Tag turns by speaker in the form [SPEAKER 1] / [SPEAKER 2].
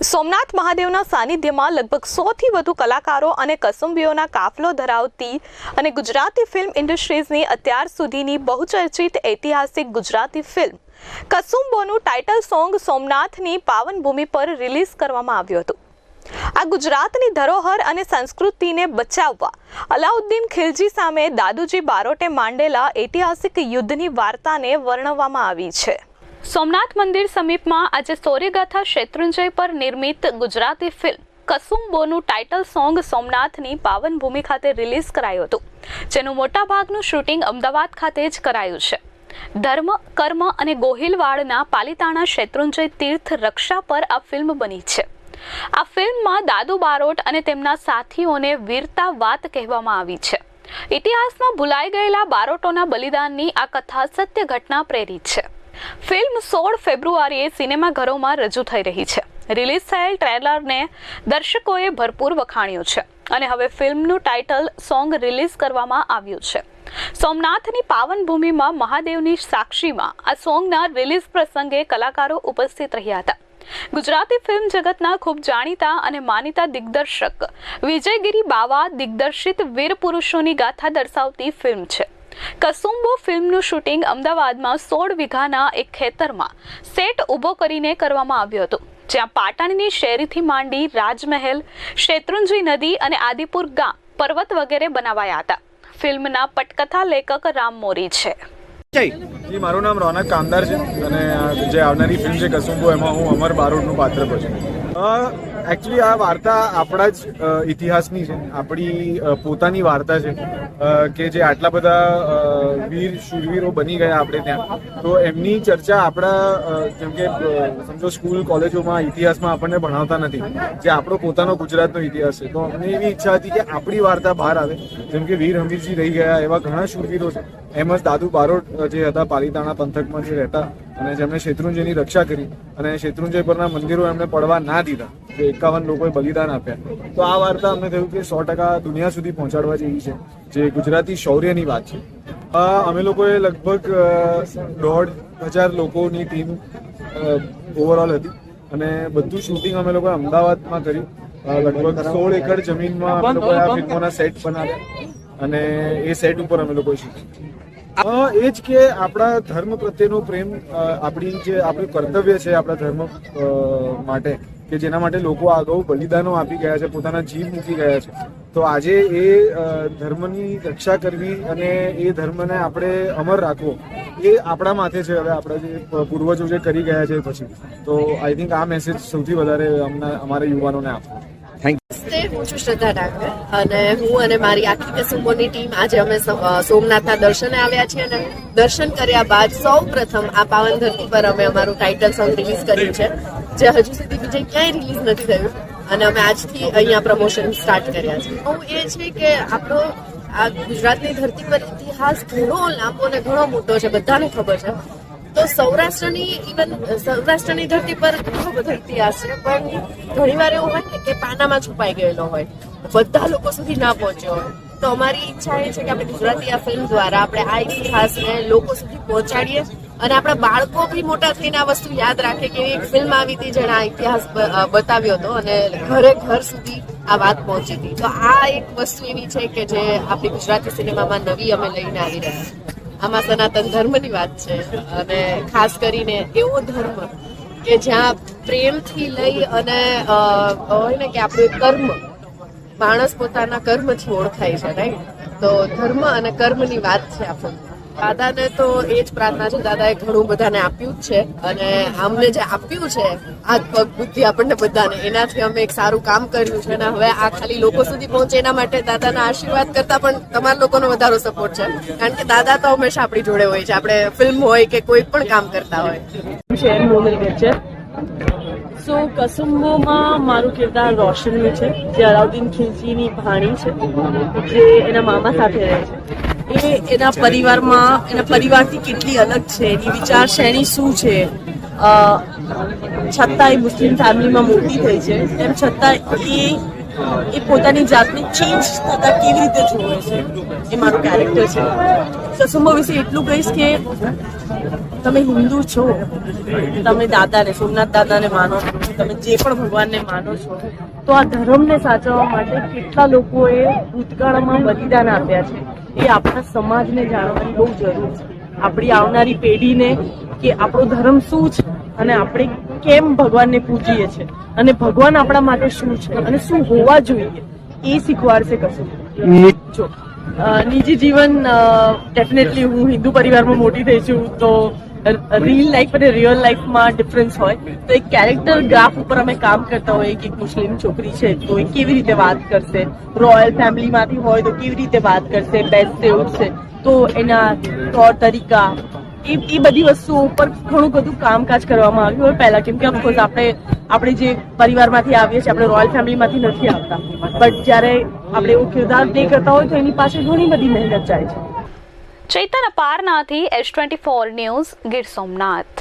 [SPEAKER 1] સોમનાથ મહાદેવના સાનિધ્યમાં લગભગ સોથી વધુ કલાકારો અને કસુંબીઓના કાફલો ધરાવતી અને ગુજરાતી ફિલ્મ ઇન્ડસ્ટ્રીઝની અત્યાર સુધીની બહુચર્ચિત ઐતિહાસિક ગુજરાતી ફિલ્મ કસુંબોનું ટાઇટલ સોંગ સોમનાથની પાવન ભૂમિ પર રિલીઝ કરવામાં આવ્યું હતું. આ ગુજરાતની ધરોહર અને સંસ્કૃતિને બચાવવા અલાઉદ્દીન ખિલજી સામે દાદુજી બારોટે માંડેલા ઐતિહાસિક યુદ્ધની વાર્તાને વર્ણવવામાં આવી છે. સોમનાથ મંદિર સમીપમાં આજે સૌર્યગાથા શેત્રુંજય પર નિર્મિત ગુજરાતી ફિલ્મ કસુંબોનું ટાઇટલ સોંગ સોમનાથની પાવન ભૂમિ ખાતે રિલીઝ કરાયું હતું. જેનું મોટાભાગનું શૂટિંગ અમદાવાદ ખાતે જ કરાયું છે. ધર્મ, કર્મ અને ગોહિલવાડના પાલિતાણા શેત્રુંજય તીર્થ રક્ષા પર આ ફિલ્મ બની છે. આ ફિલ્મમાં દાદુ બારોટ અને તેમના સાથીઓને વીરતા વાત કહેવામાં આવી છે. ઇતિહાસમાં ભૂલાઈ ગયેલા બારોટોના બલિદાનની આ કથા સત્ય ઘટના પ્રેરિત છે. ફિલ્મ સોળ ફેબ્રુઆરીએ સિનેમાઘરોમાં રજૂ થઈ રહી છે. રિલીઝ થયેલ ટ્રેલરને દર્શકોએ ભરપૂર વખાણ્યું છે અને હવે ફિલ્મનું ટાઇટલ સોંગ રિલીઝ કરવામાં આવ્યું છે. સોમનાથની પાવન ભૂમિમાં મહાદેવની સાક્ષીમાં આ સોંગના રિલીઝ પ્રસંગે કલાકારો ઉપસ્થિત રહ્યા હતા. ગુજરાતી ફિલ્મ જગતના ખૂબ જાણીતા અને માનીતા દિગ્દર્શક વિજયગીરી બાવા દિગ્દર્શિત વીર પુરુષોની ગાથા દર્શાવતી ફિલ્મ છે. કસુંબો ફિલ્મનું શૂટિંગ અમદાવાદમાં સોળ વીઘાના એક ખેતરમાં સેટ ઊભો કરીને કરવામાં આવ્યું હતું, જ્યાં પાટણની શેરીથી માંડી રાજમહેલ, શેત્રુંજી નદી અને આદિપુર ગામ પર્વત વગેરે બનાવાયા હતા. ફિલ્મના પટકથા લેખક રામ મોરી છે.
[SPEAKER 2] જી, મારું નામ રોનક કામદાર છે અને જે આવનારી ફિલ્મ છે કસુંબો, એમાં હું અમર બારોટનું પાત્ર ભજવું એકચ્યુઅલી આ વાર્તા આપણા જ ઇતિહાસની છે. આપણી પોતાની વાર્તા છે કે જે આટલા બધા વીર, શૂરવીરો બની ગયા આપણે ત્યાં. તો એમની ચર્ચા આપણા જેમ કે સમજો સ્કૂલ, કોલેજોમાં, ઇતિહાસમાં આપણને ભણાવતા નથી. જે આપણો પોતાનો ગુજરાતનો ઇતિહાસ છે. તો અમને એવી ઈચ્છા હતી કે આપણી વાર્તા બહાર આવે. જેમ કે વીર હમીરજી રહી ગયા, એવા ઘણા શૂરવીરો છે. એમ જ દાદુ બારોટ જે હતા પાલીતાણા પંથકમાં જે રહેતા અને જેમણે શેત્રુંજયની રક્ષા કરી અને શેત્રુંજય પરના મંદિરો એમને પડવા ના દીધા, જે એકાવન લોકોએ બલિદાન આપ્યા. તો આ વાર્તા અમને થયું કે સો ટકા દુનિયા સુધી પહોંચાડવા જેવી છે, જે ગુજરાતી શૌર્યની વાત છે. અમે લોકોએ લગભગ દોઢ હજાર લોકોની ટીમ ઓવરઓલ હતી અને બધું શૂટિંગ અમે લોકોએ અમદાવાદમાં કર્યું લગભગ સોળ એકર જમીનમાં અમે લોકોએ આ ફિલ્મોના સેટ બનાવ્યા. અને એ સેટ ઉપર અમે લોકો શૂટિંગ એ જ કે આપણા ધર્મ પ્રત્યેનો પ્રેમ આપણી જે આપણું કર્તવ્ય છે આપણા ધર્મ માટે, કે જેના માટે લોકો આગળ બલિદાનો આપી ગયા છે, પોતાના જીવ મૂકી ગયા છે. તો આજે એ ધર્મની રક્ષા કરવી અને એ ધર્મને આપણે અમર રાખવો, એ આપણા માથે છે હવે આપણા જે પૂર્વજો જે કરી ગયા છે પછી. તો આઈ થિંક આ મેસેજ સૌથી વધારે અમને, અમારા યુવાનોને આપવો
[SPEAKER 3] નમસ્તે હું છું શ્રદ્ધા ડાંગર અને હું અને મારી આખી કસુંબોની ટીમ આજે અમે સોમનાથના દર્શને આવ્યા છીએ અને દર્શન કર્યા બાદ સૌ પ્રથમ આ પાવન ધરતી પર અમે અમારું ટાઇટલ સોંગ રિલીઝ કર્યું છે, જે હજુ સુધી બીજે ક્યાંય રિલીઝ નથી થયું. અને અમે આજથી અહીંયા પ્રમોશન સ્ટાર્ટ કર્યા છે. હું એ છે કે આપણો આ ગુજરાતની ધરતી પર ઇતિહાસ ઘણો લાંબો અને ઘણો મોટો છે, બધાને ખબર છે. તો સૌરાષ્ટ્રની ઇવન સૌરાષ્ટ્રની ધરતી પર ઘણો બધો ઇતિહાસ છે. પણ ઘણીવાર એવું હોય ને કે પાનામાં છુપાઈ ગયેલો હોય. બધા લોકો સુધી ના પહોંચ્યો હોય. તો અમારી ઈચ્છા એ છે કે આપણે ગુજરાતી આ ફિલ્મ દ્વારા આપણે આ ઇતિહાસને લોકો સુધી પહોંચાડીએ અને આપણા બાળકો બી મોટા થઈને આ વસ્તુ યાદ રાખે કે એક ફિલ્મ આવી હતી જેણે આ ઇતિહાસ બતાવ્યો હતો અને ઘરે ઘર સુધી આ વાત પહોંચી હતી. તો આ એક વસ્તુ એવી છે કે જે આપણી ગુજરાતી સિનેમામાં નવી અમે લઈને આવી રહ્યા છીએ. આમાં સનાતન ધર્મની વાત છે. અને ખાસ કરીને એવો ધર્મ કે જ્યાં પ્રેમથી લઈ અને હોય ને કે આપણું કર્મ, માણસ પોતાના કર્મથી ઓળખાય છે રાઈટ તો ધર્મ અને કર્મની વાત છે આપણને દાદાને તો એ જ પ્રાર્થના છે દાદાએ ઘણું બધાને આપ્યું જ છે અને અમને જે આપ્યું છે હાથ પગ બુદ્ધિ આપણને બધાને એનાથી અમે એક સારું કામ કર્યું છે અને હવે આ ખાલી લોકો સુધી પહોંચે એના માટે દાદાના આશીર્વાદ કરતા પણ તમારા લોકોનો વધારો સપોર્ટ છે. કારણ કે દાદા તો હંમેશા આપણી જોડે હોય છે આપણે ફિલ્મ હોય કે કોઈ પણ કામ કરતા હોય.
[SPEAKER 4] છે. સો કસુંબોમાં મારું કિરદાર રોશનનું છે જે અલાઉદ્દીન ખિલજીની ભાણી છે જે એના મામા સાથે રહે છે. એ એના પરિવારમાં, એના પરિવારથી કેટલી અલગ છે? એની વિચારશ્રેણી શું છે? છતાં એ મુસ્લિમ ફેમિલીમાં મોટી થઈ છે. તેમ છતાં એ એ પોતાની જાતને ચેન્જ થતા કેવી રીતે જોવે છે? એ મારું કેરેક્ટર છે. સસુંબો વિશે એટલું કહીશ કે તમે હિન્દુ છો. તમે દાદાને, સોમનાથ દાદાને માનો તમે જે પણ ભગવાનને માનો છો, તો આ ધર્મને સાચવવા માટે કેટલા લોકોએ ભૂતકાળમાં બલિદાન આપ્યા છે, એ આપણા સમાજને જાણવાની બહુ જરૂર છે. આપણી આવનારી પેઢીને કે આપણો ધર્મ શું છે અને આપણે કેમ ભગવાનને પૂજીએ છીએ અને ભગવાન આપણા માટે શું છે અને શું હોવા જોઈએ, એ શીખવાડશે કશું. જો નિજી જીવન ડેફિનેટલી હું હિન્દુ પરિવારમાં મોટી થઈ છું, તો રીલ લાઈફ અને રિયલ લાઈફમાં ડિફરન્સ હોય. તો એક કેરેક્ટર ગ્રાફ ઉપર અમે કામ કરતા હોઈએ કે એક મુસ્લિમ છોકરી છે, તો એ કેવી રીતે વાત કરશે? રોયલ ફેમિલીમાંથી હોય તો કેવી રીતે વાત કરશે? બેસશે ઉઠશે તો એના તોર તરીકા, એ એ બધી વસ્તુઓ ઉપર ઘણું બધું કામકાજ કરવામાં આવ્યું હોય. પહેલાં કેમ કે ઓફકોર્સ આપણે આપણે જે પરિવારમાંથી આવીએ છીએ, આપણે રોયલ ફેમિલીમાંથી નથી આવતા. બટ જ્યારે આપણે એવું કિરદાર પ્લે કરતા હોય, તો એની પાસે ઘણી બધી મહેનત જાય છે.
[SPEAKER 1] Chetan અપારનાથી S twenty four news Gir Somnath.